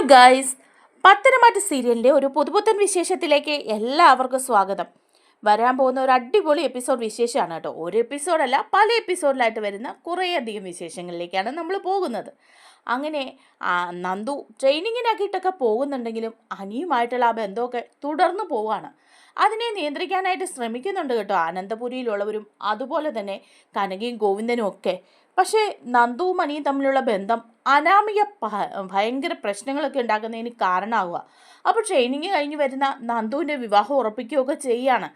Hi guys പത്തനമാറ്റ് സീരിയലിന്റെ ഒരു പുതുപുത്തൻ വിശേഷത്തിലേക്ക് എല്ലാവർക്കും സ്വാഗതം. വരാൻ പോകുന്ന ഒരു അടിപൊളി എപ്പിസോഡ് വിശേഷമാണ് കേട്ടോ. ഒരു എപ്പിസോഡല്ല പല എപ്പിസോഡിലായിട്ട് വരുന്ന കുറേയധികം വിശേഷങ്ങളിലേക്കാണ് നമ്മൾ പോകുന്നത്. അങ്ങനെ നന്ദു ട്രെയിനിങ്ങിനാക്കിയിട്ടൊക്കെ പോകുന്നുണ്ടെങ്കിലും അനിയുമായിട്ടുള്ള ആ ബന്ധമൊക്കെ തുടർന്നു പോവുകയാണ് അതിനെ നിയന്ത്രിക്കാനായിട്ട് ശ്രമിക്കുന്നുണ്ട് കേട്ടോ. അനന്തപുരിയിലുള്ളവരും അതുപോലെ തന്നെ കനകയും ഗോവിന്ദനും ഒക്കെ പക്ഷേ നന്ദുവും തമ്മിലുള്ള ബന്ധം അനാമിക ഭയങ്കര പ്രശ്നങ്ങളൊക്കെ ഉണ്ടാക്കുന്നതിന് കാരണമാവുക അപ്പോൾ ട്രെയിനിങ് കഴിഞ്ഞ് വരുന്ന നന്ദുവിന്റെ വിവാഹം ഉറപ്പിക്കുകയൊക്കെ ചെയ്യാണ്.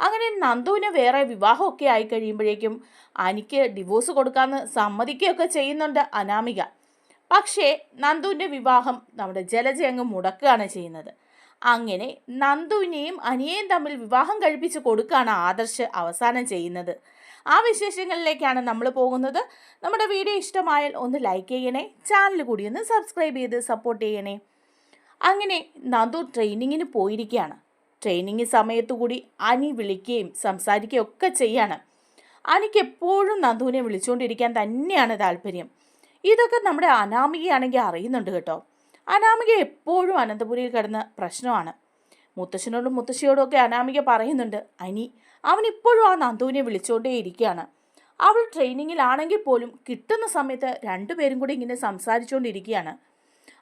അങ്ങനെ നന്ദുവിന് വേറെ വിവാഹമൊക്കെ ആയി കഴിയുമ്പോഴേക്കും അനിക്ക് ഡിവോഴ്സ് കൊടുക്കാമെന്ന് സമ്മതിക്കുകയൊക്കെ ചെയ്യുന്നുണ്ട് അനാമിക. പക്ഷേ നന്ദുവിന്റെ വിവാഹം നമ്മുടെ ജലജ അങ്ങ് മുടക്കുകയാണ് ചെയ്യുന്നത്. അങ്ങനെ നന്ദുവിനെയും അനിയേയും തമ്മിൽ വിവാഹം കഴിപ്പിച്ച് കൊടുക്കുകയാണ് ആദർശ് അവസാനം ചെയ്യുന്നത്. ആ വിശേഷങ്ങളിലേക്കാണ് നമ്മൾ പോകുന്നത്. നമ്മുടെ വീഡിയോ ഇഷ്ടമായാൽ ഒന്ന് ലൈക്ക് ചെയ്യണേ ചാനൽ കൂടി ഒന്ന് സബ്സ്ക്രൈബ് ചെയ്ത് സപ്പോർട്ട് ചെയ്യണേ. അങ്ങനെ നന്ദു ട്രെയിനിങ്ങിന് പോയിരിക്കുകയാണ് ട്രെയിനിങ് സമയത്തു കൂടി അനി വിളിക്കുകയും സംസാരിക്കുകയും ഒക്കെ ചെയ്യാണ്. അനിക്ക് എപ്പോഴും നന്ദുവിനെ വിളിച്ചുകൊണ്ടിരിക്കാൻ തന്നെയാണ് താല്പര്യം. ഇതൊക്കെ നമ്മുടെ അനാമികയാണെങ്കിൽ അറിയുന്നുണ്ട് കേട്ടോ. അനാമിക എപ്പോഴും അനന്തപുരിയിൽ കിടന്ന പ്രശ്നമാണ്. മുത്തശ്ശനോടും മുത്തശ്ശിയോടും ഒക്കെ അനാമിക പറയുന്നുണ്ട് അനി അവൻ ഇപ്പോഴും ആ നന്ദുവിനെ വിളിച്ചുകൊണ്ടേ ഇരിക്കുകയാണ് അവൾ ട്രെയിനിങ്ങിലാണെങ്കിൽ പോലും കിട്ടുന്ന സമയത്ത് രണ്ടുപേരും കൂടി ഇങ്ങനെ സംസാരിച്ചുകൊണ്ടിരിക്കുകയാണ്.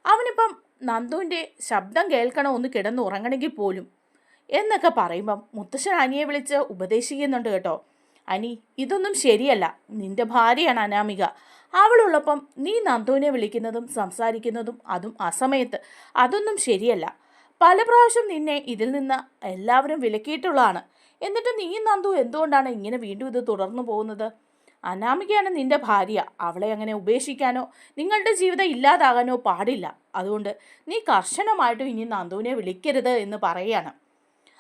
അവനിപ്പം നന്ദുവിന്റെ ശബ്ദം കേൾക്കണം ഒന്ന് കിടന്ന് ഉറങ്ങണമെങ്കിൽ പോലും. എന്നൊക്കെ പറയുമ്പം മുത്തശ്ശൻ അനിയെ വിളിച്ച് ഉപദേശിക്കുന്നുണ്ട് കേട്ടോ. അനി ഇതൊന്നും ശരിയല്ല. നിന്റെ ഭാര്യയാണ് അനാമിക. അവളുള്ളപ്പം നീ നന്ദുവിനെ വിളിക്കുന്നതും സംസാരിക്കുന്നതും അതും അസമയത്ത്. അതൊന്നും ശരിയല്ല. പല പ്രാവശ്യം നിന്നെ ഇതിൽ നിന്ന് എല്ലാവരും വിലക്കിയിട്ടുള്ളതാണ്. എന്നിട്ട് നീ നന്ദു എന്തുകൊണ്ടാണ് ഇങ്ങനെ വീണ്ടും ഇത് തുടർന്നു പോകുന്നത്? അനാമികയാണ് നിന്റെ ഭാര്യ. അവളെ അങ്ങനെ ഉപേക്ഷിക്കാനോ നിങ്ങളുടെ ജീവിതം ഇല്ലാതാകാനോ പാടില്ല. അതുകൊണ്ട് നീ കർശനമായിട്ടും ഇനി നന്ദുവിനെ വിളിക്കരുത് എന്ന് പറയാണ്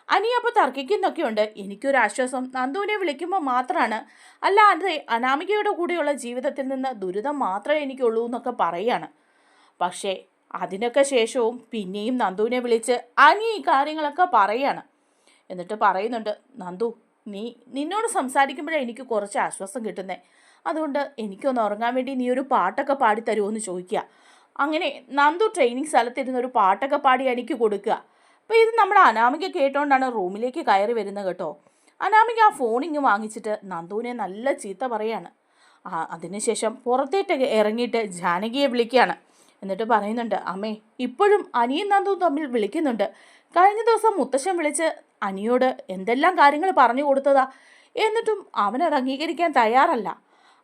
അനി അപ്പോൾ തർക്കിക്കുന്നൊക്കെയുണ്ട്. എനിക്കൊരു ആശ്വാസം. നന്ദുവിനെ വിളിക്കുമ്പോൾ മാത്രമാണ്. അല്ലാതെ അനാമികയുടെ കൂടെയുള്ള ജീവിതത്തിൽ നിന്ന് ദുരിതം മാത്രമേ എനിക്കുള്ളൂ എന്നൊക്കെ പറയാണ് പക്ഷേ അതിനൊക്കെ ശേഷവും പിന്നെയും നന്ദുവിനെ വിളിച്ച് അനി ഈ കാര്യങ്ങളൊക്കെ പറയാണ്. എന്നിട്ട് പറയുന്നുണ്ട് നന്ദു നീ നിന്നോട് സംസാരിക്കുമ്പോഴേ എനിക്ക് കുറച്ച് ആശ്വാസം കിട്ടുന്നേ. അതുകൊണ്ട് എനിക്കൊന്ന് ഉറങ്ങാൻ വേണ്ടി നീ ഒരു പാട്ടൊക്കെ പാടി തരുമോ എന്ന് ചോദിക്കുക. അങ്ങനെ നന്ദു ട്രെയിനിങ് സ്ഥലത്തിരുന്ന് ഒരു പാട്ടൊക്കെ പാടി എനിക്ക് കൊടുക്കുക. അപ്പോൾ ഇത് നമ്മുടെ അനാമിക കേട്ടോണ്ടാണ് റൂമിലേക്ക് കയറി വരുന്നത് കേട്ടോ. അനാമിക ആ ഫോണിങ് വാങ്ങിച്ചിട്ട് നന്ദുവിനെ നല്ല ചീത്ത പറയാണ്. അതിനുശേഷം പുറത്തേട്ട് ഇറങ്ങിയിട്ട് ജാനകിയെ വിളിക്കുകയാണ്. എന്നിട്ട് പറയുന്നുണ്ട് അമ്മേ ഇപ്പോഴും അനിയും നന്ദും തമ്മിൽ വിളിക്കുന്നുണ്ട്. കഴിഞ്ഞ ദിവസം മുത്തശ്ശൻ വിളിച്ച് അനിയോട് എന്തെല്ലാം കാര്യങ്ങൾ പറഞ്ഞു കൊടുത്തതാ? എന്നിട്ടും അവനത് അംഗീകരിക്കാൻ തയ്യാറല്ല.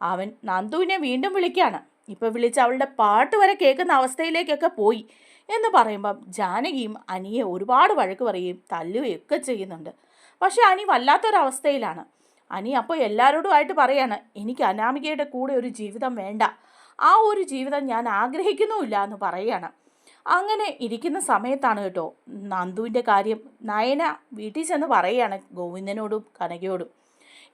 അവൻ നന്ദുവിനെ വീണ്ടും വിളിക്കുകയാണ്. ഇപ്പം വിളിച്ച് അവളുടെ പാട്ട് വരെ കേൾക്കുന്ന അവസ്ഥയിലേക്കൊക്കെ പോയി. എന്ന് പറയുമ്പം ജാനകിയും അനിയെ ഒരുപാട് വഴക്ക് പറയുകയും തല്ലുകയും ഒക്കെ ചെയ്യുന്നുണ്ട്. പക്ഷെ അനി വല്ലാത്തൊരവസ്ഥയിലാണ്. അനി അപ്പോൾ എല്ലാവരോടുമായിട്ട് പറയാണ് എനിക്ക് അനാമികയുടെ കൂടെ ഒരു ജീവിതം വേണ്ട. ആ ഒരു ജീവിതം ഞാൻ ആഗ്രഹിക്കുന്നുമില്ല എന്ന് പറയുകയാണ്. അങ്ങനെ ഇരിക്കുന്ന സമയത്താണ് കേട്ടോ നന്ദുവിന്റെ കാര്യം നയന വീട്ടിൽ ചെന്ന് പറയുകയാണ് ഗോവിന്ദനോടും കനകയോടും.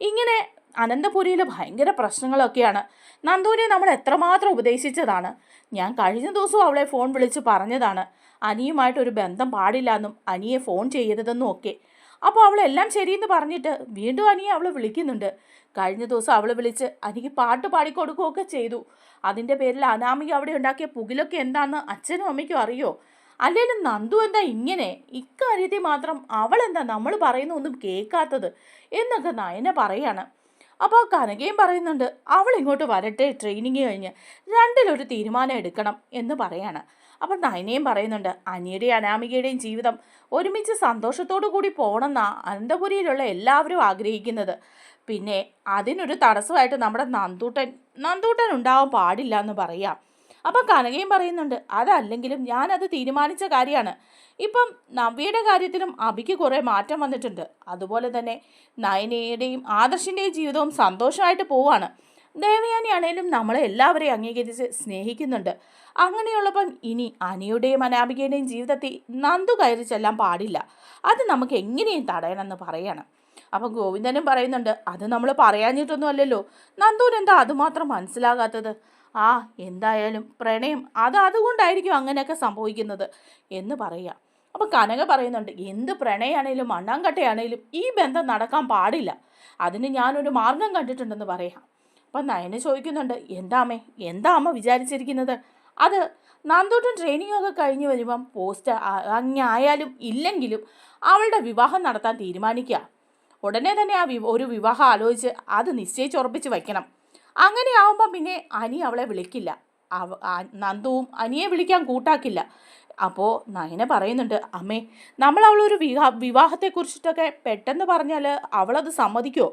ഇങ്ങനെ അനന്തപുരിയിൽ ഭയങ്കര പ്രശ്നങ്ങളൊക്കെയാണ്. നന്ദുവിനെ നമ്മൾ എത്രമാത്രം ഉപദേശിച്ചതാണ്. ഞാൻ കഴിഞ്ഞ ദിവസവും അവളെ ഫോൺ വിളിച്ച് പറഞ്ഞതാണ്. അനിയുമായിട്ടൊരു ബന്ധം പാടില്ല എന്നും അനിയെ ഫോൺ ചെയ്യരുതെന്നും ഒക്കെ. അപ്പോൾ അവളെല്ലാം ശരിയെന്ന് പറഞ്ഞിട്ട് വീണ്ടും അനിയെ അവൾ വിളിക്കുന്നുണ്ട്. കഴിഞ്ഞ ദിവസം അവൾ വിളിച്ച് അനിക്ക് പാട്ട് പാടിക്കൊടുക്കുകയൊക്കെ ചെയ്തു. അതിന്റെ പേരിൽ അനാമിക അവിടെ ഉണ്ടാക്കിയ പുകിലൊക്കെ എന്താണെന്ന് അച്ഛനും അമ്മയ്ക്കും അറിയോ? അല്ലെങ്കിലും നന്ദു എന്താ ഇങ്ങനെ? ഇക്കാര്യത്തിൽ മാത്രം അവളെന്താ നമ്മൾ പറയുന്ന ഒന്നും കേൾക്കാത്തത്? എന്നൊക്കെ നയന പറയാണ്. അപ്പോൾ കനകയും പറയുന്നുണ്ട് അവൾ ഇങ്ങോട്ട് വരട്ടെ ട്രെയിനിങ് കഴിഞ്ഞ്. രണ്ടിലൊരു തീരുമാനം എടുക്കണം എന്ന് പറയാണ്. അപ്പം നയനയും പറയുന്നുണ്ട് അനിയുടെയും അനാമികയുടെയും ജീവിതം ഒരുമിച്ച് സന്തോഷത്തോടു കൂടി പോകണമെന്നാണ് അനന്തപുരിയിലുള്ള എല്ലാവരും ആഗ്രഹിക്കുന്നത്. പിന്നെ അതിനൊരു തടസ്സമായിട്ട് നമ്മുടെ നന്ദൂട്ടൻ നന്ദൂട്ടൻ ഉണ്ടാവാൻ പാടില്ല എന്ന് പറയാം. അപ്പം കനകയും പറയുന്നുണ്ട് അതല്ലെങ്കിലും ഞാനത് തീരുമാനിച്ച കാര്യമാണ്. ഇപ്പം നവ്യയുടെ കാര്യത്തിലും അബിക്ക് കുറേ മാറ്റം വന്നിട്ടുണ്ട്. അതുപോലെ തന്നെ നയനയുടെയും ആദർശിന്റെയും ജീവിതവും സന്തോഷമായിട്ട് പോവാണ് ദേവയാനിയാണേലും നമ്മളെ എല്ലാവരെയും അംഗീകരിച്ച് സ്നേഹിക്കുന്നുണ്ട്. അങ്ങനെയുള്ളപ്പം ഇനി അനിയുടെയും അനാമികയുടെയും ജീവിതത്തിൽ നന്ദു കയറി ചെല്ലാൻ പാടില്ല. അത് നമുക്ക് എങ്ങനെയും തടയണമെന്ന് പറയണം. അപ്പം ഗോവിന്ദനും പറയുന്നുണ്ട് അത് നമ്മൾ പറയാഞ്ഞിട്ടൊന്നും അല്ലല്ലോ നന്ദുവിനെന്താ അതുമാത്രം മനസ്സിലാകാത്തത്? ആ എന്തായാലും പ്രണയം അത് അതുകൊണ്ടായിരിക്കും അങ്ങനെയൊക്കെ സംഭവിക്കുന്നത് എന്ന് പറയുക അപ്പം കനക പറയുന്നുണ്ട് എന്ത് പ്രണയാണേലും മണ്ണാങ്കട്ടയാണേലും ഈ ബന്ധം നടക്കാൻ പാടില്ല. അതിന് ഞാനൊരു മാർഗം കണ്ടിട്ടുണ്ടെന്ന് പറയാം. അപ്പം നയന ചോദിക്കുന്നുണ്ട് എന്താ അമ്മേ എന്താ അമ്മ വിചാരിച്ചിരിക്കുന്നത്? അത് നന്ദൂട്ടൻ ട്രെയിനിങ് ഒക്കെ കഴിഞ്ഞ് വരുമ്പം പോസ്റ്റ് അങ്ങായാലും ഇല്ലെങ്കിലും അവളുടെ വിവാഹം നടത്താൻ തീരുമാനിക്കുക ഉടനെ തന്നെ ആ ഒരു വിവാഹം ആലോചിച്ച് അത് നിശ്ചയിച്ച് നിശ്ചയിച്ചുറപ്പിച്ച് വയ്ക്കണം. അങ്ങനെയാവുമ്പം പിന്നെ അനി അവളെ വിളിക്കില്ല. നന്ദുവും അനിയെ വിളിക്കാൻ കൂട്ടാക്കില്ല. അപ്പോൾ നയന പറയുന്നുണ്ട് അമ്മേ നമ്മൾ അവളൊരു വിവാഹ വിവാഹത്തെക്കുറിച്ചിട്ടൊക്കെ പെട്ടെന്ന് പറഞ്ഞാൽ അവളത് സമ്മതിക്കുമോ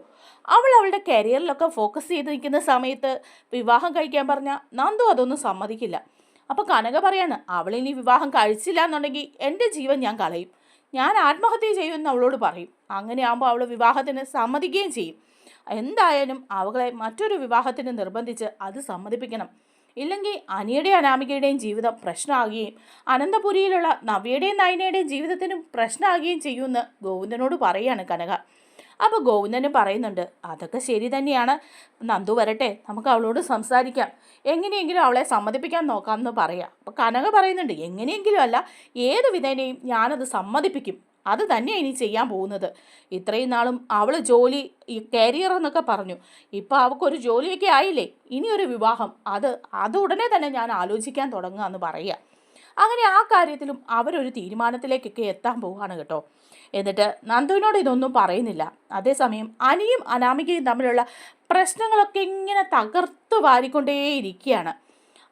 അവൾ അവളുടെ കരിയറിലൊക്കെ ഫോക്കസ് ചെയ്ത് നിൽക്കുന്ന സമയത്ത് വിവാഹം കഴിക്കാൻ പറഞ്ഞാൽ നന്ദു അതൊന്നും സമ്മതിക്കില്ല. അപ്പോൾ കനക പറയാണ് അവളിനി വിവാഹം കഴിച്ചില്ല എന്നുണ്ടെങ്കിൽ എന്റെ ജീവൻ ഞാൻ കളയും. ഞാൻ ആത്മഹത്യ ചെയ്യുമെന്ന് അവളോട് പറയും. അങ്ങനെയാകുമ്പോൾ അവൾ വിവാഹത്തിന് സമ്മതിക്കുകയും ചെയ്യും. എന്തായാലും അവളെ മറ്റൊരു വിവാഹത്തിന് നിർബന്ധിച്ച് അത് സമ്മതിപ്പിക്കണം. ഇല്ലെങ്കിൽ അനിയുടെയും അനാമികയുടെയും ജീവിതം പ്രശ്നമാകുകയും അനന്തപുരിയിലുള്ള നവ്യയുടെയും നയനയുടെയും ജീവിതത്തിനും പ്രശ്നമാകുകയും ചെയ്യുമെന്ന് ഗോവിന്ദനോട് പറയുകയാണ് കനക. അപ്പോൾ ഗോവിന്ദനും പറയുന്നുണ്ട് അതൊക്കെ ശരി തന്നെയാണ്. നന്ദു വരട്ടെ നമുക്ക് അവളോട് സംസാരിക്കാം. എങ്ങനെയെങ്കിലും അവളെ സമ്മതിപ്പിക്കാൻ നോക്കാമെന്ന് പറയാം. അപ്പോൾ കനക പറയുന്നുണ്ട് എങ്ങനെയെങ്കിലും അല്ല ഏത് വിധേനയും ഞാനത് സമ്മതിപ്പിക്കും. അത് തന്നെയാണ് ഇനി ചെയ്യാൻ പോകുന്നത്. ഇത്രയും നാളും അവൾ ജോലി കരിയർ എന്നൊക്കെ പറഞ്ഞു. ഇപ്പോൾ അവൾക്കൊരു ജോലിയൊക്കെ ആയില്ലേ? ഇനി ഒരു വിവാഹം. അത് അത് ഉടനെ തന്നെ ഞാൻ ആലോചിക്കാൻ തുടങ്ങുക എന്ന് പറയുക. അങ്ങനെ ആ കാര്യത്തിലും അവരൊരു തീരുമാനത്തിലേക്കൊക്കെ എത്താൻ പോവുകയാണ് കേട്ടോ. എന്നിട്ട് നന്ദുവിനോട് ഇതൊന്നും പറയുന്നില്ല. അതേസമയം അനിയും അനാമികയും തമ്മിലുള്ള പ്രശ്നങ്ങളൊക്കെ ഇങ്ങനെ തകർത്ത് വാരിക്കൊണ്ടേയിരിക്കുകയാണ്.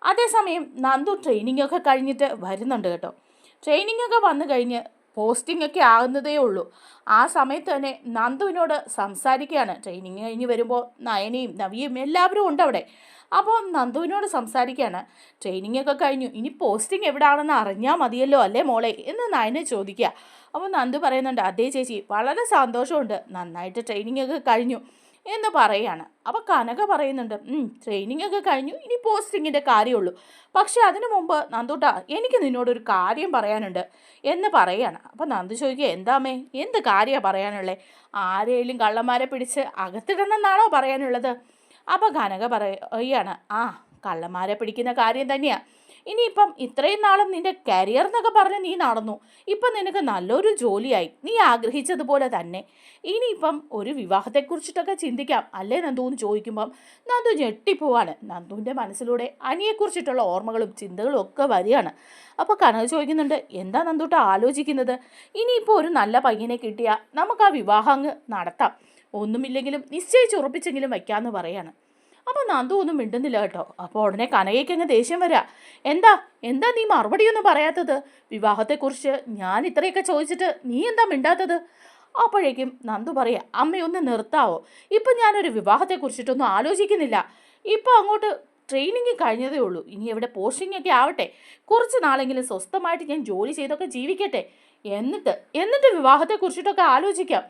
അതേസമയം നന്ദു ട്രെയിനിങ്ങൊക്കെ കഴിഞ്ഞിട്ട് വരുന്നുണ്ട് കേട്ടോ. ട്രെയിനിങ് ഒക്കെ വന്നു കഴിഞ്ഞ് പോസ്റ്റിംഗ് ഒക്കെ ആകുന്നതേ ഉള്ളൂ. ആ സമയത്ത് തന്നെ നന്ദുവിനോട് സംസാരിക്കുകയാണ്. ട്രെയിനിങ് കഴിഞ്ഞ് വരുമ്പോൾ നയനയും നവിയും എല്ലാവരും ഉണ്ട് അവിടെ. അപ്പോൾ നന്ദുവിനോട് സംസാരിക്കുകയാണ്. ട്രെയിനിങ് ഒക്കെ കഴിഞ്ഞു. ഇനി പോസ്റ്റിംഗ് എവിടെയാണെന്ന് അറിഞ്ഞാൽ മതിയല്ലോ അല്ലേ മോളെ എന്ന് നയനെ ചോദിക്കുക. അപ്പോൾ നന്ദു പറയുന്നുണ്ട് അതേ ചേച്ചി വളരെ സന്തോഷമുണ്ട്. നന്നായിട്ട് ട്രെയിനിങ് ഒക്കെ കഴിഞ്ഞു. എന്ന് പറയാണ്. അപ്പോൾ കനക പറയുന്നുണ്ട് ട്രെയിനിങ് ഒക്കെ കഴിഞ്ഞു ഇനി പോസ്റ്റിങ്ങിന്റെ കാര്യമുള്ളൂ. പക്ഷേ അതിനു മുമ്പ് നന്ദൂട്ട എനിക്ക് നിന്നോടൊരു കാര്യം പറയാനുണ്ട് എന്ന് പറയാണ്. അപ്പോൾ നന്ദു ചോദിക്കുക എന്താമേ എന്ത് കാര്യമാണ് പറയാനുള്ളത് ആരെയും കള്ളന്മാരെ പിടിച്ച് അകത്തിടണമെന്നാണോ പറയാനുള്ളത്? അപ്പോൾ കനക പറയുകയാണ് ആ കള്ളന്മാരെ പിടിക്കുന്ന കാര്യം തന്നെയാണ് ഇനിയിപ്പം ഇത്രയും നാളും നിന്റെ കരിയർ എന്നൊക്കെ പറഞ്ഞ് നീ നടന്നു. ഇപ്പം നിനക്ക് നല്ലൊരു ജോലിയായി. നീ ആഗ്രഹിച്ചതുപോലെ തന്നെ. ഇനിയിപ്പം ഒരു വിവാഹത്തെക്കുറിച്ചിട്ടൊക്കെ ചിന്തിക്കാം. അല്ലേ നന്ദു എന്ന് ചോദിക്കുമ്പം നന്ദു ഞെട്ടിപ്പോവാണ്. നന്ദുവിന്റെ മനസ്സിലൂടെ അനിയെക്കുറിച്ചിട്ടുള്ള ഓർമ്മകളും ചിന്തകളും ഒക്കെ വരികയാണ്. അപ്പോൾ കനക ചോദിക്കുന്നുണ്ട് എന്താ നന്ദൂട്ട ആലോചിക്കുന്നത്? ഇനിയിപ്പോൾ ഒരു നല്ല പയ്യനെ കിട്ടിയാൽ നമുക്ക് ആ വിവാഹം അങ്ങ് നടത്താം. ഒന്നുമില്ലെങ്കിലും നിശ്ചയിച്ചുറപ്പിച്ചെങ്കിലും വയ്ക്കാമെന്ന് പറയാണ്. അപ്പോൾ നന്ദു ഒന്നും മിണ്ടുന്നില്ല കേട്ടോ. അപ്പോൾ ഉടനെ കനകയ്ക്ക് അങ്ങ് ദേഷ്യം വരിക എന്താ? എന്താ നീ മറുപടിയൊന്നും പറയാത്തത്? വിവാഹത്തെക്കുറിച്ച് ഞാൻ ഇത്രയൊക്കെ ചോദിച്ചിട്ട് നീ എന്താ മിണ്ടാത്തത്? അപ്പോഴേക്കും നന്ദു പറയാ അമ്മയൊന്ന് നിർത്താവോ? ഇപ്പം ഞാനൊരു വിവാഹത്തെക്കുറിച്ചിട്ടൊന്നും ആലോചിക്കുന്നില്ല. ഇപ്പം അങ്ങോട്ട് ട്രെയിനിങ് കഴിഞ്ഞതേ ഉള്ളൂ. ഇനി എവിടെ പോസ്റ്റിംഗ് ഒക്കെ ആവട്ടെ? കുറച്ച് നാളെങ്കിലും സ്വസ്ഥമായിട്ട് ഞാൻ ജോലി ചെയ്തൊക്കെ ജീവിക്കട്ടെ? എന്നിട്ട് എന്നിട്ട് വിവാഹത്തെക്കുറിച്ചിട്ടൊക്കെ ആലോചിക്കാം.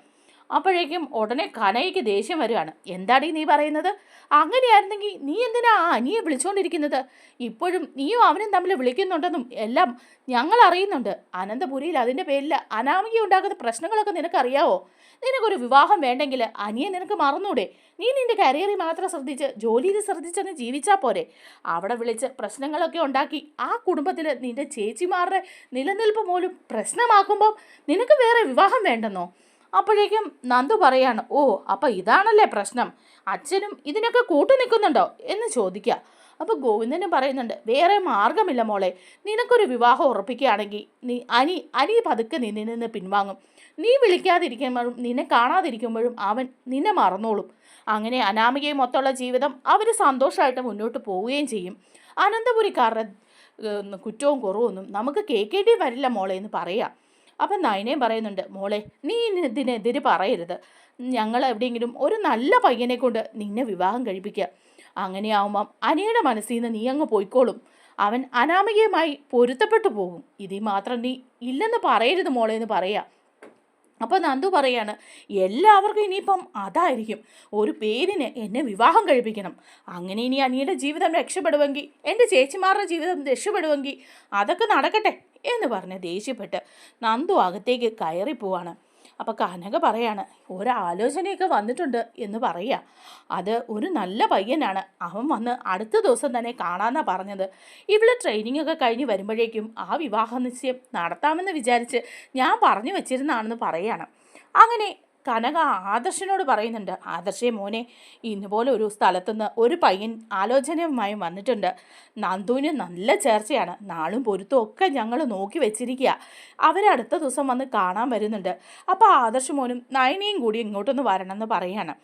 അപ്പോഴേക്കും ഉടനെ കനയ്ക്ക് ദേഷ്യം വരികയാണ് എന്താടി നീ പറയുന്നത്? അങ്ങനെയായിരുന്നെങ്കിൽ നീ എന്തിനാ ആ അനിയെ വിളിച്ചുകൊണ്ടിരിക്കുന്നത് ഇപ്പോഴും നീയും അവനും തമ്മിൽ വിളിക്കുന്നുണ്ടെന്നും എല്ലാം ഞങ്ങൾ അറിയുന്നുണ്ട്. അനന്തപുരിയിൽ അതിന്റെ പേരിൽ അനാമിക ഉണ്ടാകുന്ന പ്രശ്നങ്ങളൊക്കെ നിനക്കറിയാവോ? നിനക്കൊരു വിവാഹം വേണ്ടെങ്കിൽ അനിയെ നിനക്ക് മറന്നൂടെ? നീ നിന്റെ കരിയറിൽ മാത്രം ശ്രദ്ധിച്ച് ജോലിയിൽ ശ്രദ്ധിച്ചങ്ങ് ജീവിച്ചാൽ പോരെ. അവിടെ വിളിച്ച് പ്രശ്നങ്ങളൊക്കെ ഉണ്ടാക്കി ആ കുടുംബത്തിൽ നിന്റെ ചേച്ചിമാരുടെ നിലനിൽപ്പ് പോലും പ്രശ്നമാക്കുമ്പം നിനക്ക് വേറെ വിവാഹം വേണ്ടെന്നോ? അപ്പോഴേക്കും നന്ദു പറയാണ് ഓ അപ്പം ഇതാണല്ലേ പ്രശ്നം? അച്ഛനും ഇതിനൊക്കെ കൂട്ടു നിൽക്കുന്നുണ്ടോ? എന്ന് ചോദിക്കുക. അപ്പോൾ ഗോവിന്ദനും പറയുന്നുണ്ട് വേറെ മാർഗമില്ല മോളെ. നിനക്കൊരു വിവാഹം ഉറപ്പിക്കുകയാണെങ്കിൽ നീ അനി അനി പതുക്കെ നിന്നിൽ നിന്ന് പിൻവാങ്ങും. നീ വിളിക്കാതിരിക്കുമ്പോഴും നിന്നെ കാണാതിരിക്കുമ്പോഴും അവൻ നിന്നെ മറന്നോളും. അങ്ങനെ അനാമികയും മൊത്തമുള്ള ജീവിതം അവർ സന്തോഷമായിട്ട് മുന്നോട്ട് പോവുകയും ചെയ്യും. അനന്തപുരിക്കാരുടെ കുറ്റവും കുറവൊന്നും നമുക്ക് കേൾക്കേണ്ടി വരില്ല മോളെ എന്ന് പറയാം. അപ്പം നയനയും പറയുന്നുണ്ട് മോളെ നീ ഇതിനെതിരെ പറയരുത്. ഞങ്ങൾ എവിടെയെങ്കിലും ഒരു നല്ല പയ്യനെ കൊണ്ട് നിന്നെ വിവാഹം കഴിപ്പിക്കുക. അങ്ങനെയാവുമ്പം അനിയുടെ മനസ്സിൽ നിന്ന് നീ അങ്ങ് പോയിക്കോളും. അവൻ അനാമികയുമായി പൊരുത്തപ്പെട്ടു പോകും. ഇതിൽ മാത്രം നീ ഇല്ലെന്ന് പറയരുത് മോളെ എന്ന് പറയാം. അപ്പോൾ നന്ദു പറയാണ് എല്ലാവർക്കും ഇനിയിപ്പം അതായിരിക്കും. ഒരു പേരിന് എന്നെ വിവാഹം കഴിപ്പിക്കണം. അങ്ങനെ ഇനി അനിയുടെ ജീവിതം രക്ഷപ്പെടുമെങ്കിൽ എന്റെ ചേച്ചിമാരുടെ ജീവിതം രക്ഷപ്പെടുമെങ്കിൽ അതൊക്കെ നടക്കട്ടെ. എന്ന് പറഞ്ഞ് ദേഷ്യപ്പെട്ട് നന്ദു അകത്തേക്ക് കയറി പോവാണ്. അപ്പോൾ കനക പറയാണ് ഒരാലോചനയൊക്കെ വന്നിട്ടുണ്ട് എന്ന് പറയുക. അത് ഒരു നല്ല പയ്യനാണ്. അവൻ വന്ന് അടുത്ത ദിവസം തന്നെ കാണാമെന്നാണ് പറഞ്ഞത്. ഇവിടെ ട്രെയിനിങ് ഒക്കെ കഴിഞ്ഞ് വരുമ്പോഴേക്കും ആ വിവാഹ നിശ്ചയം നടത്താമെന്ന് വിചാരിച്ച് ഞാൻ പറഞ്ഞു വെച്ചിരുന്നാണെന്ന് പറയാണ്. അങ്ങനെ കനക ആദർശനോട് പറയുന്നുണ്ട്. ആദർശേ മോനെ ഇന്നുപോലെ ഒരു സ്ഥലത്തുനിന്ന് ഒരു പയ്യൻ ആലോചനയുമായി വന്നിട്ടുണ്ട്. നന്ദുവിന് നല്ല ചേർച്ചയാണ്. നാളും പൊരുത്തും ഒക്കെ ഞങ്ങൾ നോക്കി വെച്ചിരിക്കുക അവരടുത്ത ദിവസം വന്ന് കാണാൻ വരുന്നുണ്ട്. അപ്പോൾ ആദർശ് മോനും നയനയും കൂടി ഇങ്ങോട്ടൊന്ന് വരണമെന്ന് പറയാണ്.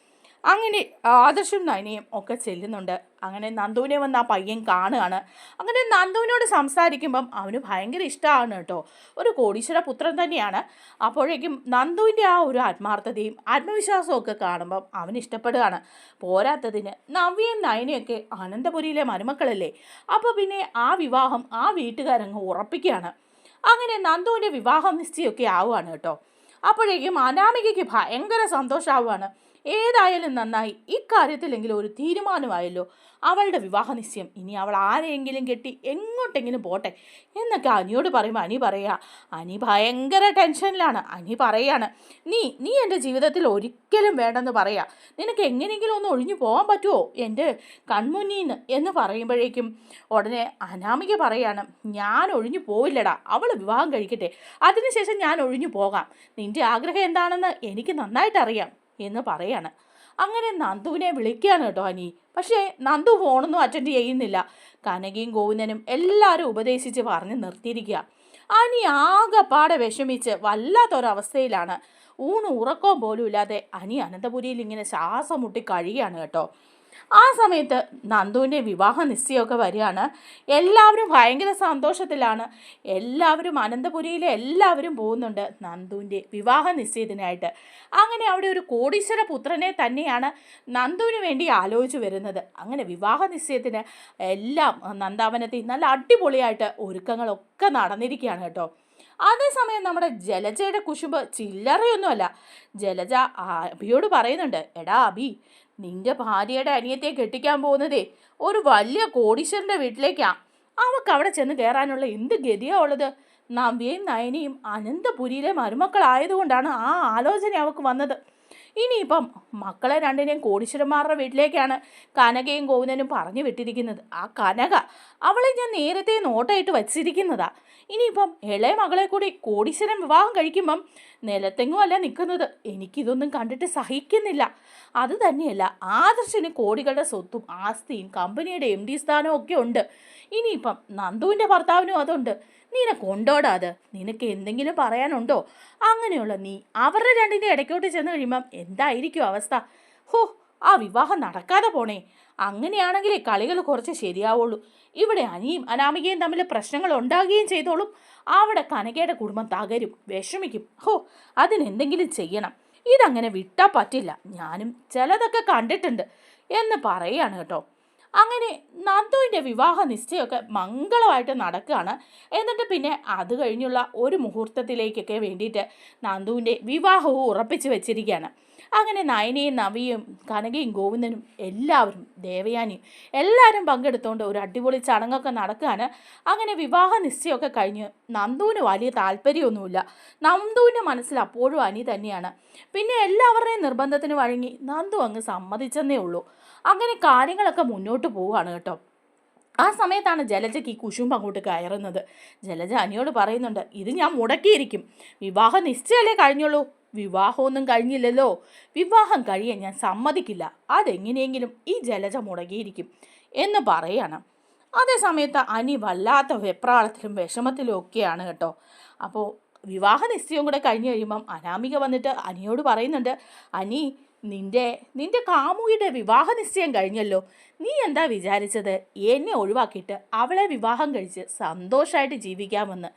അങ്ങനെ ആദർശും നയനയും ഒക്കെ ചെല്ലുന്നുണ്ട്. അങ്ങനെ നന്ദുവിനെ വന്ന് ആ പയ്യൻ കാണുകയാണ്. അങ്ങനെ നന്ദുവിനോട് സംസാരിക്കുമ്പം അവന് ഭയങ്കര ഇഷ്ടമാണ് കേട്ടോ. ഒരു കോടീശ്വര പുത്രൻ തന്നെയാണ്. അപ്പോഴേക്കും നന്ദുവിന്റെ ആ ഒരു ആത്മാർത്ഥതയും ആത്മവിശ്വാസവും ഒക്കെ കാണുമ്പം അവന് ഇഷ്ടപ്പെടുകയാണ്. പോരാത്തതിന് നവ്യയും നയനയൊക്കെ അനന്തപുരിയിലെ മരുമക്കളല്ലേ? അപ്പോൾ പിന്നെ ആ വിവാഹം ആ വീട്ടുകാരങ്ങ് ഉറപ്പിക്കുകയാണ്. അങ്ങനെ നന്ദുവിന്റെ വിവാഹം നിശ്ചയമൊക്കെ ആവുകയാണ് കേട്ടോ. അപ്പോഴേക്കും അനാമികയ്ക്ക് ഭയങ്കര സന്തോഷമാവുകയാണ്. ഏതായാലും നന്നായി. ഇക്കാര്യത്തിലെങ്കിലും ഒരു തീരുമാനമായല്ലോ. അവളുടെ വിവാഹ നിശ്ചയം ഇനി അവൾ ആരെയെങ്കിലും കെട്ടി എങ്ങോട്ടെങ്കിലും പോട്ടെ എന്നൊക്കെ അനിയോട് പറയുമ്പോൾ അനി പറയുക അനി ഭയങ്കര ടെൻഷനിലാണ്. അനി പറയാണ് നീ നീ എന്റെ ജീവിതത്തിൽ ഒരിക്കലും വേണ്ടെന്ന് പറയാ. നിനക്ക് എങ്ങനെയെങ്കിലും ഒന്ന് ഒഴിഞ്ഞു പോകാൻ പറ്റുമോ എന്റെ കൺമുന്നീന്ന് എന്ന് പറയുമ്പോഴേക്കും ഉടനെ അനാമിക പറയാണ് ഞാൻ ഒഴിഞ്ഞു പോവില്ലടാ. അവൾ വിവാഹം കഴിക്കട്ടെ. അതിനുശേഷം ഞാൻ ഒഴിഞ്ഞു പോകാം. നിന്റെ ആഗ്രഹം എന്താണെന്ന് എനിക്ക് നന്നായിട്ട് അറിയാം എന്ന് പറയാണ്. അങ്ങനെ നന്ദുവിനെ വിളിക്കുകയാണ് കേട്ടോ അനി പക്ഷേ നന്ദു ഫോണൊന്നും അറ്റൻഡ് ചെയ്യുന്നില്ല. കനകയും ഗോവിന്ദനും എല്ലാവരും ഉപദേശിച്ച് പറഞ്ഞ് നിർത്തിയിരിക്കുക. അനി ആകെപ്പാടെ വിഷമിച്ച് വല്ലാത്തൊരവസ്ഥയിലാണ്. ഊണ് ഉറക്കവും പോലും ഇല്ലാതെ അനി അനന്തപുരിയിൽ ഇങ്ങനെ ശ്വാസം മുട്ടി കഴിയുകയാണ് കേട്ടോ. ആ സമയത്ത് നന്ദുവിന്റെ വിവാഹ നിശ്ചയമൊക്കെ വരികയാണ്. എല്ലാവരും ഭയങ്കര സന്തോഷത്തിലാണ്. എല്ലാവരും അനന്തപുരിയിലെ എല്ലാവരും പോകുന്നുണ്ട് നന്ദുവിന്റെ വിവാഹ നിശ്ചയത്തിനായിട്ട്. അങ്ങനെ അവിടെ ഒരു കോടീശ്വര പുത്രനെ തന്നെയാണ് നന്ദുവിന് വേണ്ടി ആലോചിച്ച് വരുന്നത്. അങ്ങനെ വിവാഹ നിശ്ചയത്തിന് എല്ലാം നന്ദാവനത്തിൽ നല്ല അടിപൊളിയായിട്ട് ഒരുക്കങ്ങളൊക്കെ നടന്നിരിക്കുകയാണ് കേട്ടോ. അതേസമയം നമ്മുടെ ജലജയുടെ കുശുമ്പ് ചില്ലറയൊന്നുമല്ല. ജലജ അഭിയോട് പറയുന്നുണ്ട് എടാ അഭി നിന്റെ ഭാര്യയുടെ അനിയത്തെ കെട്ടിക്കാൻ പോകുന്നതേ ഒരു വലിയ കോടീശ്വരന്റെ വീട്ടിലേക്കാ. അവക്ക് അവിടെ ചെന്ന് കയറാനുള്ള എന്ത് ഗതിയാ ഉള്ളത്? നവ്യയും നയനയും അനന്തപുരിയിലെ മരുമക്കളായതുകൊണ്ടാണ് ആ ആലോചന അവക്ക് വന്നത്. ഇനിയിപ്പം മക്കളെ രണ്ടിനെയും കോടീശ്വരന്മാരുടെ വീട്ടിലേക്കാണ് കനകയും ഗോവിന്ദനും പറഞ്ഞു വിട്ടിരിക്കുന്നത്. ആ കനക അവളെ ഞാൻ നേരത്തെ നോട്ടയിട്ട് വച്ചിരിക്കുന്നതാ. ഇനിയിപ്പം ഇളയ മകളെ കൂടി കോടീശ്വരൻ വിവാഹം കഴിക്കുമ്പം നിലത്തെങ്ങും അല്ല നിൽക്കുന്നത്. എനിക്കിതൊന്നും കണ്ടിട്ട് സഹിക്കുന്നില്ല. അത് തന്നെയല്ല ആദർശന് കോടികളുടെ സ്വത്തും ആസ്തിയും കമ്പനിയുടെ എം ഡി സ്ഥാനവും ഒക്കെ ഉണ്ട്. ഇനിയിപ്പം നന്ദുവിന്റെ ഭർത്താവിനും അതുണ്ട്. നിനക്ക് ഉണ്ടോടാ അത്? നിനക്ക് എന്തെങ്കിലും പറയാനുണ്ടോ? അങ്ങനെയുള്ള നീ അവരുടെ രണ്ടിന്റെ ഇടയ്ക്കോട്ട് ചെന്ന് കഴിയുമ്പം എന്തായിരിക്കും അവസ്ഥ? ഹോ ആ വിവാഹം നടക്കാതെ പോണേ. അങ്ങനെയാണെങ്കിലേ കളികൾ കുറച്ച് ശരിയാവുള്ളൂ. ഇവിടെ അനിയും അനാമികയും തമ്മിൽ പ്രശ്നങ്ങൾ ഉണ്ടാകുകയും ചെയ്തോളും. അവിടെ കനകയുടെ കുടുംബം തകരും വിഷമിക്കും. ഹോ അതിനെന്തെങ്കിലും ചെയ്യണം. ഇതങ്ങനെ വിട്ടാൽ പറ്റില്ല. ഞാനും ചിലതൊക്കെ കണ്ടിട്ടുണ്ട് എന്ന് പറയുകയാണ് കേട്ടോ. അങ്ങനെ നന്ദുവിന്റെ വിവാഹ നിശ്ചയമൊക്കെ മംഗളമായിട്ട് നടക്കുകയാണ്. എന്നിട്ട് പിന്നെ അത് കഴിഞ്ഞുള്ള ഒരു മുഹൂർത്തത്തിലേക്കൊക്കെ വേണ്ടിയിട്ട് നന്ദുവിന്റെ വിവാഹവും ഉറപ്പിച്ച് വെച്ചിരിക്കുകയാണ്. അങ്ങനെ നയനയും നവിയും കനകയും ഗോവിന്ദനും എല്ലാവരും ദേവയാനിയും എല്ലാവരും പങ്കെടുത്തുകൊണ്ട് ഒരു അടിപൊളി ചടങ്ങൊക്കെ നടക്കുകയാണ് അങ്ങനെ വിവാഹ നിശ്ചയമൊക്കെ കഴിഞ്ഞ് നന്ദുവിന് വലിയ താല്പര്യമൊന്നുമില്ല. നന്ദുവിന്റെ മനസ്സിൽ അപ്പോഴും അനി തന്നെയാണ്. പിന്നെ എല്ലാവരുടെയും നിർബന്ധത്തിന് വഴങ്ങി നന്ദു അങ്ങ് സമ്മതിച്ചെന്നേ ഉള്ളൂ. അങ്ങനെ കാര്യങ്ങളൊക്കെ മുന്നോട്ട് പോവുകയാണ് കേട്ടോ. ആ സമയത്താണ് ജലജയ്ക്ക് ഈ കുശുമ്പ് അങ്ങോട്ട് കയറുന്നത്. ജലജ അനിയോട് പറയുന്നുണ്ട് ഇത് ഞാൻ മുടക്കിയിരിക്കും. വിവാഹ നിശ്ചയമല്ലേ കഴിഞ്ഞുള്ളൂ? വിവാഹമൊന്നും കഴിഞ്ഞില്ലല്ലോ. വിവാഹം കഴിയാൻ ഞാൻ സമ്മതിക്കില്ല. അതെങ്ങനെയെങ്കിലും ഈ ജലജ മുടങ്ങിയിരിക്കും എന്ന് പറയാണ്. അതേ സമയത്ത് അനി വല്ലാത്ത വെപ്രാളത്തിലും വിഷമത്തിലും ഒക്കെയാണ് കേട്ടോ. അപ്പോൾ വിവാഹ നിശ്ചയവും കൂടെ കഴിഞ്ഞ് കഴിയുമ്പം അനാമിക വന്നിട്ട് അനിയോട് പറയുന്നുണ്ട് അനി നിന്റെ നിന്റെ കാമുകിയുടെ വിവാഹ നിശ്ചയം കഴിഞ്ഞല്ലോ. നീ എന്താ വിചാരിച്ചത്? എന്നെ ഒഴിവാക്കിയിട്ട് അവളെ വിവാഹം കഴിച്ച് സന്തോഷമായിട്ട് ജീവിക്കാമെന്ന്.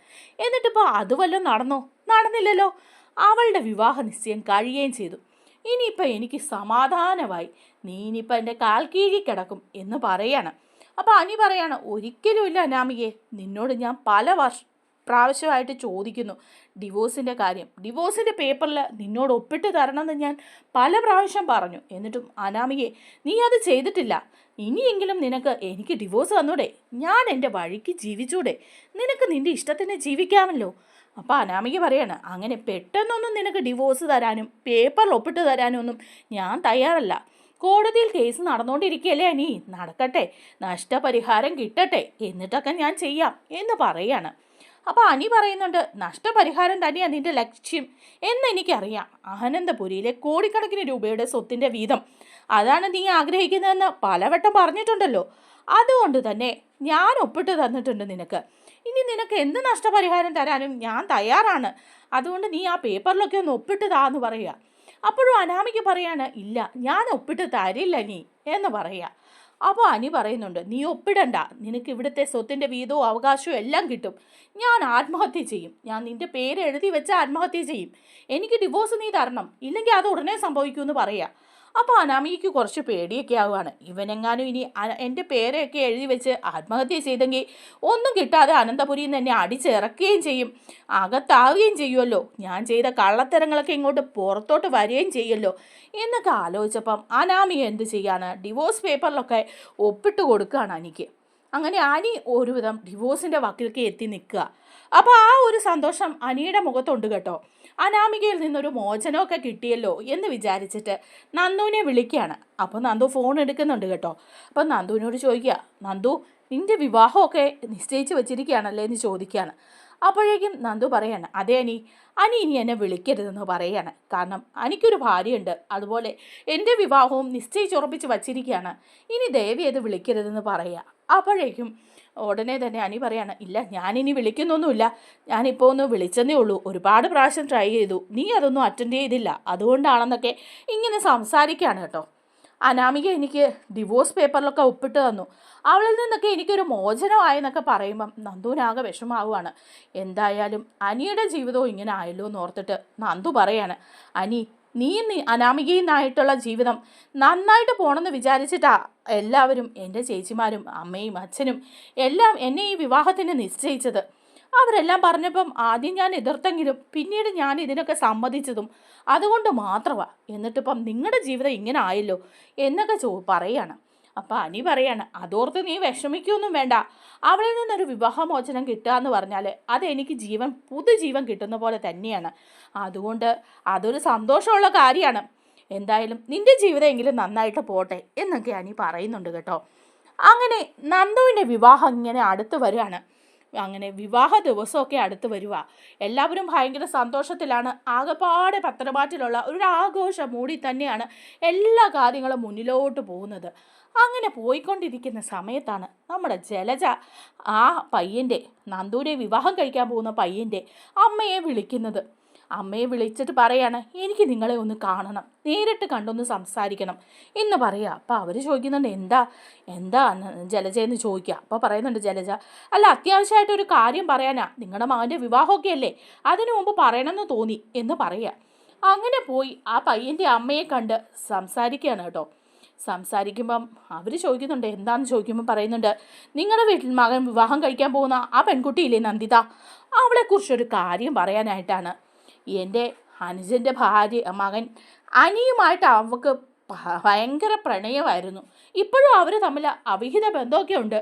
എന്നിട്ടിപ്പോൾ അതുവല്ലോ നടന്നോ? നടന്നില്ലല്ലോ. അവളുടെ വിവാഹ നിശ്ചയം കഴിയുകയും ചെയ്തു. ഇനിയിപ്പോൾ എനിക്ക് സമാധാനമായി. നീ ഇനിയിപ്പോൾ എന്റെ കാൽ കീഴി കിടക്കും എന്ന് പറയാണ്. അപ്പോൾ അനി പറയാണ് ഒരിക്കലുമില്ല അനാമികയെ നിന്നോട് ഞാൻ പല വർഷ പ്രാവശ്യമായിട്ട് ചോദിക്കുന്നു ഡിവോഴ്സിന്റെ കാര്യം. ഡിവോഴ്സിന്റെ പേപ്പറിൽ നിന്നോട് ഒപ്പിട്ട് തരണമെന്ന് ഞാൻ പല പ്രാവശ്യം പറഞ്ഞു. എന്നിട്ടും അനാമികയെ നീ അത് ചെയ്തിട്ടില്ല. ഇനിയെങ്കിലും നിനക്ക് എനിക്ക് ഡിവോഴ്സ് തന്നൂടെ. ഞാൻ എന്റെ വഴിക്ക് ജീവിച്ചൂടെ. നിനക്ക് നിന്റെ ഇഷ്ടത്തിന് ജീവിക്കാമല്ലോ. അപ്പോൾ അനാമിക പറയാണ് അങ്ങനെ പെട്ടെന്നൊന്നും നിനക്ക് ഡിവോഴ്സ് തരാനും പേപ്പറിൽ ഒപ്പിട്ട് തരാനും ഒന്നും ഞാൻ തയ്യാറല്ല. കോടതിയിൽ കേസ് നടന്നുകൊണ്ടിരിക്കുകയല്ലേ അനി? നടക്കട്ടെ നഷ്ടപരിഹാരം കിട്ടട്ടെ എന്നിട്ടൊക്കെ ഞാൻ ചെയ്യാം എന്ന് പറയാണ്. അപ്പോൾ അനി പറയുന്നുണ്ട് നഷ്ടപരിഹാരം തന്നെയാണ് നിന്റെ ലക്ഷ്യം എന്ന് എനിക്കറിയാം. ആനന്ദപുരിയിലെ കോടിക്കണക്കിന് രൂപയുടെ സ്വത്തിന്റെ വീതം. അതാണ് നീ ആഗ്രഹിക്കുന്നതെന്ന് പലവട്ടം പറഞ്ഞിട്ടുണ്ടല്ലോ. അതുകൊണ്ട് തന്നെ ഞാൻ ഒപ്പിട്ട് തന്നിട്ടുണ്ട് നിനക്ക്. ഇനി നിനക്ക് എന്ത് നഷ്ടപരിഹാരം തരാനും ഞാൻ തയ്യാറാണ്. അതുകൊണ്ട് നീ ആ പേപ്പറിലൊക്കെ ഒന്ന് ഒപ്പിട്ട് താ എന്ന് പറയുക. അപ്പോഴും അനാമിക്ക് പറയാണ് ഇല്ല ഞാൻ ഒപ്പിട്ട് തരില്ല നീ എന്ന് പറയുക. അപ്പോൾ അനി പറയുന്നുണ്ട് നീ ഒപ്പിടണ്ട. നിനക്ക് ഇവിടുത്തെ സ്വത്തിന്റെ വീതവും അവകാശവും എല്ലാം കിട്ടും. ഞാൻ ആത്മഹത്യ ചെയ്യും. ഞാൻ നിന്റെ പേര് എഴുതി വെച്ച് ആത്മഹത്യ ചെയ്യും. എനിക്ക് ഡിവോഴ്സ് നീ തരണം. ഇല്ലെങ്കിൽ അത് ഉടനെ സംഭവിക്കുമെന്ന് പറയാം അപ്പോൾ അനാമികയ്ക്ക് കുറച്ച് പേടിയൊക്കെ ആവുകയാണ്. ഇവനെങ്ങാനും ഇനി എന്റെ പേരെയൊക്കെ എഴുതി വെച്ച് ആത്മഹത്യ ചെയ്തെങ്കിൽ ഒന്നും കിട്ടാതെ അനന്തപുരിയിൽ നിന്ന് എന്നെ അടിച്ചിറക്കുകയും ചെയ്യും. അകത്താവുകയും ചെയ്യുമല്ലോ ഞാൻ ചെയ്ത കള്ളത്തരങ്ങളൊക്കെ ഇങ്ങോട്ട് പുറത്തോട്ട് വരികയും ചെയ്യുമല്ലോ എന്നൊക്കെ ആലോചിച്ചപ്പം അനാമിക എന്ത് ചെയ്യാണ് ഡിവോഴ്സ് പേപ്പറിലൊക്കെ ഒപ്പിട്ട് കൊടുക്കുകയാണ് അനിക്ക്. അങ്ങനെ അനി ഒരുവിധം ഡിവോഴ്സിന്റെ വക്കിലേക്ക് എത്തി നിൽക്കുക. അപ്പോൾ ആ ഒരു സന്തോഷം അനിയുടെ മുഖത്തുണ്ട് കേട്ടോ. അനാമികയിൽ നിന്നൊരു മോചനമൊക്കെ കിട്ടിയല്ലോ എന്ന് വിചാരിച്ചിട്ട് നന്ദുവിനെ വിളിക്കുകയാണ്. അപ്പോൾ നന്ദു ഫോൺ എടുക്കുന്നുണ്ട് കേട്ടോ. അപ്പം നന്ദുവിനോട് ചോദിക്കുക നന്ദു നിന്റെ വിവാഹമൊക്കെ നിശ്ചയിച്ച് വെച്ചിരിക്കുകയാണല്ലേ? എന്ന് ചോദിക്കുകയാണ്. അപ്പോഴേക്കും നന്ദു പറയാണ് അതെ അനി അനി ഇനി എന്നെ വിളിക്കരുതെന്ന് പറയാണ്. കാരണം എനിക്കൊരു ഭാര്യയുണ്ട്. അതുപോലെ എന്റെ വിവാഹവും നിശ്ചയിച്ചുറപ്പിച്ച് വച്ചിരിക്കുകയാണ്. ഇനി ദേവി അത് വിളിക്കരുതെന്ന് പറയുക. അപ്പോഴേക്കും ഉടനെ തന്നെ അനി പറയാണ് ഇല്ല ഞാനിനി വിളിക്കുന്നൊന്നുമില്ല. ഞാനിപ്പോൾ ഒന്ന് വിളിച്ചെന്നേ ഉള്ളൂ. ഒരുപാട് പ്രാവശ്യം ട്രൈ ചെയ്തു. നീ അതൊന്നും അറ്റൻഡ് ചെയ്തില്ല. അതുകൊണ്ടാണെന്നൊക്കെ ഇങ്ങനെ സംസാരിക്കുകയാണ് കേട്ടോ. അനാമിക എനിക്ക് ഡിവോഴ്സ് പേപ്പറിലൊക്കെ ഒപ്പിട്ട് തന്നു. അവളിൽ നിന്നൊക്കെ എനിക്കൊരു മോചനമായെന്നൊക്കെ പറയുമ്പം നന്ദുവിനാകെ വിഷമാവുകയാണ് എന്തായാലും അനിയുടെ ജീവിതവും ഇങ്ങനെ ആയല്ലോ എന്ന് ഓർത്തിട്ട് നന്ദു പറയാണ് അനി നീ നീ അനാമികയുമായിട്ടുള്ള ജീവിതം നന്നായിട്ട് പോകണമെന്ന് വിചാരിച്ചിട്ടാ എല്ലാവരും എന്റെ ചേച്ചിമാരും അമ്മയും അച്ഛനും എല്ലാം എന്നെ ഈ വിവാഹത്തിന് നിശ്ചയിച്ചത്. അവരെല്ലാം പറഞ്ഞപ്പം ആദ്യം ഞാൻ എതിർത്തെങ്കിലും പിന്നീട് ഞാൻ ഇതിനൊക്കെ സമ്മതിച്ചതും അതുകൊണ്ട് മാത്രമാണ് എന്നിട്ടിപ്പം നിങ്ങളുടെ ജീവിതം ഇങ്ങനെ ആയല്ലോ എന്നൊക്കെ ചോ പറയാണ്. അപ്പം അനി പറയാണ് അതോർത്ത് നീ വിഷമിക്കൊന്നും വേണ്ട. അവളിൽ നിന്നൊരു വിവാഹമോചനം കിട്ടുക എന്ന് പറഞ്ഞാൽ അത് എനിക്ക് ജീവൻ പുതുജീവൻ കിട്ടുന്ന പോലെ തന്നെയാണ്. അതുകൊണ്ട് അതൊരു സന്തോഷമുള്ള കാര്യമാണ്. എന്തായാലും നിന്റെ ജീവിതമെങ്കിലും നന്നായിട്ട് പോട്ടെ എന്നൊക്കെ അനി പറയുന്നുണ്ട് കേട്ടോ. അങ്ങനെ നന്ദുവിന്റെ വിവാഹം ഇങ്ങനെ അടുത്ത് വരികയാണ്. അങ്ങനെ വിവാഹ ദിവസമൊക്കെ അടുത്ത് വരിക. എല്ലാവരും ഭയങ്കര സന്തോഷത്തിലാണ്. ആകെപ്പാടെ പത്രമാറ്റിലുള്ള ഒരു ആഘോഷ മൂടി തന്നെയാണ് എല്ലാ കാര്യങ്ങളും മുന്നിലോട്ട് പോകുന്നത്. അങ്ങനെ പോയിക്കൊണ്ടിരിക്കുന്ന സമയത്താണ് നമ്മുടെ ജലജ ആ പയ്യന്റെ നന്ദൂരെ വിവാഹം കഴിക്കാൻ പോകുന്ന പയ്യന്റെ അമ്മയെ വിളിക്കുന്നത്. അമ്മയെ വിളിച്ചിട്ട് പറയാണ് എനിക്ക് നിങ്ങളെ ഒന്ന് കാണണം. നേരിട്ട് കണ്ടൊന്ന് സംസാരിക്കണം. എന്ന് പറയുക അപ്പോൾ അവർ ചോദിക്കുന്നുണ്ട് എന്താ? എന്താ ജലജ എന്ന് ചോദിക്കുക അപ്പോൾ പറയുന്നുണ്ട് ജലജ അല്ല അത്യാവശ്യമായിട്ട് ഒരു കാര്യം പറയാനാ. നിങ്ങളുടെ മകന്റെ വിവാഹമൊക്കെ അല്ലേ? അതിനു മുമ്പ് പറയണമെന്ന് തോന്നി. എന്ന് പറയുക അങ്ങനെ പോയി ആ പയ്യന്റെ അമ്മയെ കണ്ട് സംസാരിക്കുകയാണ് കേട്ടോ. സംസാരിക്കുമ്പം അവർ ചോദിക്കുന്നുണ്ട് എന്താണെന്ന് ചോദിക്കുമ്പോൾ പറയുന്നുണ്ട് നിങ്ങളുടെ വീട്ടിൽ മകൻ വിവാഹം കഴിക്കാൻ പോകുന്ന ആ പെൺകുട്ടിയില്ലേ നന്ദിത? അവളെക്കുറിച്ചൊരു കാര്യം പറയാനായിട്ടാണ്. എന്റെ അനുജന്റെ ഭാര്യ മകൻ അനിയുമായിട്ട് അവൾക്ക് ഭയങ്കര പ്രണയമായിരുന്നു. ഇപ്പോഴും അവർ തമ്മിൽ അവിഹിത ബന്ധമൊക്കെ ഉണ്ട്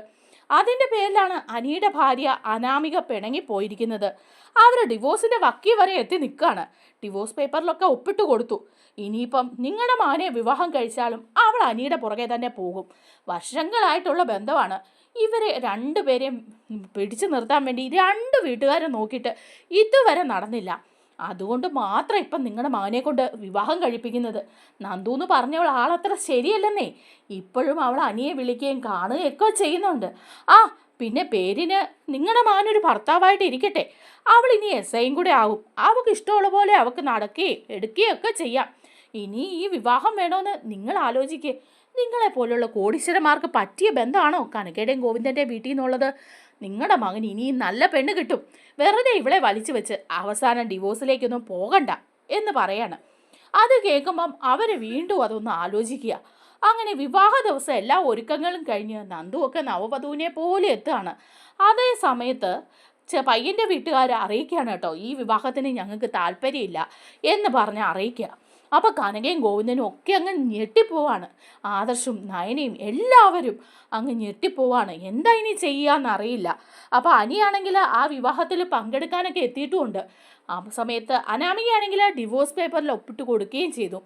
അതിന്റെ പേരിലാണ് അനിയുടെ ഭാര്യ അനാമിക പിണങ്ങിപ്പോയിരിക്കുന്നത് അവർ ഡിവോഴ്സിന്റെ വക്കി വരെ എത്തി നിൽക്കുകയാണ്. ഡിവോഴ്സ് പേപ്പറിലൊക്കെ ഒപ്പിട്ട് കൊടുത്തു. ഇനിയിപ്പം നിങ്ങളുടെ മാനെ വിവാഹം കഴിച്ചാലും അവൾ അനിയുടെ പുറകെ തന്നെ പോകും. വർഷങ്ങളായിട്ടുള്ള ബന്ധമാണ്. ഇവരെ രണ്ടുപേരെയും പിടിച്ചു നിർത്താൻ വേണ്ടി രണ്ട് വീട്ടുകാരെ നോക്കിയിട്ട് ഇതുവരെ നടന്നില്ല. അതുകൊണ്ട് മാത്രം ഇപ്പം നിങ്ങളുടെ മകനെ കൊണ്ട് വിവാഹം കഴിപ്പിക്കുന്നത്. നന്ദു എന്ന് പറഞ്ഞവൾ ആളത്ര ശരിയല്ലെന്നേ. ഇപ്പോഴും അവൾ അനിയെ വിളിക്കുകയും കാണുകയൊക്കെ ചെയ്യുന്നുണ്ട്. ആ പിന്നെ പേരിന് നിങ്ങളുടെ മകനൊരു ഭർത്താവായിട്ട് ഇരിക്കട്ടെ. അവൾ ഇനി എസ് ഐയും കൂടെ ആവും. അവൾക്ക് ഇഷ്ടമുള്ള പോലെ അവൾക്ക് നടക്കുകയും എടുക്കുകയും ഒക്കെ ചെയ്യാം. ഇനി ഈ വിവാഹം വേണമെന്ന് നിങ്ങൾ ആലോചിക്കുക നിങ്ങളെ പോലുള്ള കോടീശ്വരന്മാർക്ക് പറ്റിയ ബന്ധമാണോ കനകയുടെയും ഗോവിന്ദന്റെ വീട്ടിൽ നിന്നുള്ളത്? നിങ്ങളുടെ മകൻ ഇനിയും നല്ല പെണ്ണ് കിട്ടും. വെറുതെ ഇവളെ വലിച്ചു വെച്ച് അവസാനം ഡിവോഴ്സിലേക്കൊന്നും പോകണ്ട എന്ന് പറയാണ്. അത് കേൾക്കുമ്പം അവർ വീണ്ടും അതൊന്ന് ആലോചിക്കുക. അങ്ങനെ വിവാഹ ദിവസം എല്ലാ ഒരുക്കങ്ങളും കഴിഞ്ഞ് നന്ദുവൊക്കെ നവവധുവിനെ പോലെ എത്തുകയാണ്. അതേ സമയത്ത് പയ്യന്റെ വീട്ടുകാർ അറിയിക്കുകയാണ് കേട്ടോ ഈ വിവാഹത്തിന് ഞങ്ങൾക്ക് താല്പര്യമില്ല എന്ന് പറഞ്ഞ് അറിയിക്കുക. അപ്പോൾ കനകയും ഗോവിന്ദനും ഒക്കെ അങ്ങ് ഞെട്ടിപ്പോവാണ്. ആദർശും നയനയും എല്ലാവരും അങ്ങ് ഞെട്ടിപ്പോവാണ്. എന്താ ഇനി ചെയ്യാന്നറിയില്ല. അപ്പോൾ അനിയാണെങ്കിൽ ആ വിവാഹത്തിൽ പങ്കെടുക്കാനൊക്കെ എത്തിയിട്ടുമുണ്ട്. ആ സമയത്ത് അനാമികയാണെങ്കിൽ ഡിവോഴ്സ് പേപ്പറിൽ ഒപ്പിട്ട് കൊടുക്കുകയും ചെയ്തു.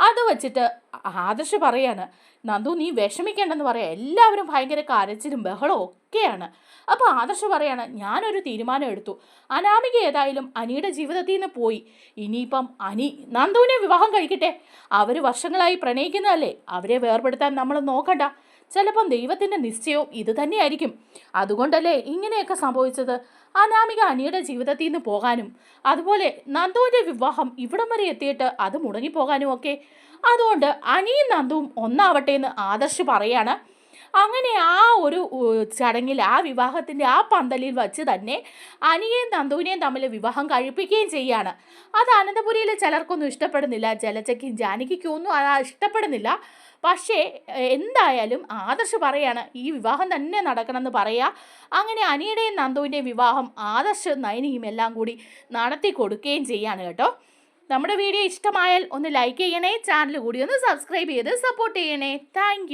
അത് വെച്ചിട്ട് ആദർശ് പറയാണ് നന്ദു നീ വിഷമിക്കേണ്ടെന്ന് പറയാം. എല്ലാവരും ഭയങ്കര കരച്ചിലും ബഹളവും ഒക്കെയാണ്. അപ്പോൾ ആദർശ് പറയാണ് ഞാനൊരു തീരുമാനം എടുത്തു. അനാമിക ഏതായാലും അനിയുടെ ജീവിതത്തിൽ നിന്ന് പോയി. ഇനിയിപ്പം അനി നന്ദുവിനെ വിവാഹം കഴിക്കട്ടെ. അവർ വർഷങ്ങളായി പ്രണയിക്കുന്നതല്ലേ? അവരെ വേർപെടുത്താൻ നമ്മൾ നോക്കണ്ട. ചിലപ്പം ദൈവത്തിന്റെ നിശ്ചയവും ഇത് തന്നെയായിരിക്കും. അതുകൊണ്ടല്ലേ ഇങ്ങനെയൊക്കെ സംഭവിച്ചത്? അനാമിക അനിയുടെ ജീവിതത്തിൽ നിന്ന് പോകാനും അതുപോലെ നന്ദുവിന്റെ വിവാഹം ഇവിടം വരെ എത്തിയിട്ട് അത് മുടങ്ങിപ്പോകാനും ഒക്കെ. അതുകൊണ്ട് അനിയും നന്ദുവും ഒന്നാവട്ടെ എന്ന് ആദർശ് പറയാണ്. അങ്ങനെ ആ ഒരു ചടങ്ങിൽ ആ വിവാഹത്തിന്റെ ആ പന്തലിൽ വച്ച് തന്നെ അനിയെയും നന്ദുവിനെയും തമ്മിൽ വിവാഹം കഴിപ്പിക്കുകയും ചെയ്യാണ്. അത് അനന്തപുരിയിലെ ചിലർക്കൊന്നും ഇഷ്ടപ്പെടുന്നില്ല. ജലജയ്ക്കും ജാനകിക്കും ഒന്നും അത് ഇഷ്ടപ്പെടുന്നില്ല. പക്ഷേ എന്തായാലും ആദർശ് പറയാണ് ഈ വിവാഹം തന്നെ നടക്കണമെന്ന് പറയുക അങ്ങനെ അനിയുടെയും നന്ദുവിന്റെയും വിവാഹം ആദർശ് നയനിയും എല്ലാം കൂടി നടത്തി കൊടുക്കുകയും ചെയ്യാണ് കേട്ടോ. നമ്മുടെ വീഡിയോ ഇഷ്ടമായാൽ ഒന്ന് ലൈക്ക് ചെയ്യണേ ചാനൽ കൂടി ഒന്ന് സബ്സ്ക്രൈബ് ചെയ്ത് സപ്പോർട്ട് ചെയ്യണേ. താങ്ക്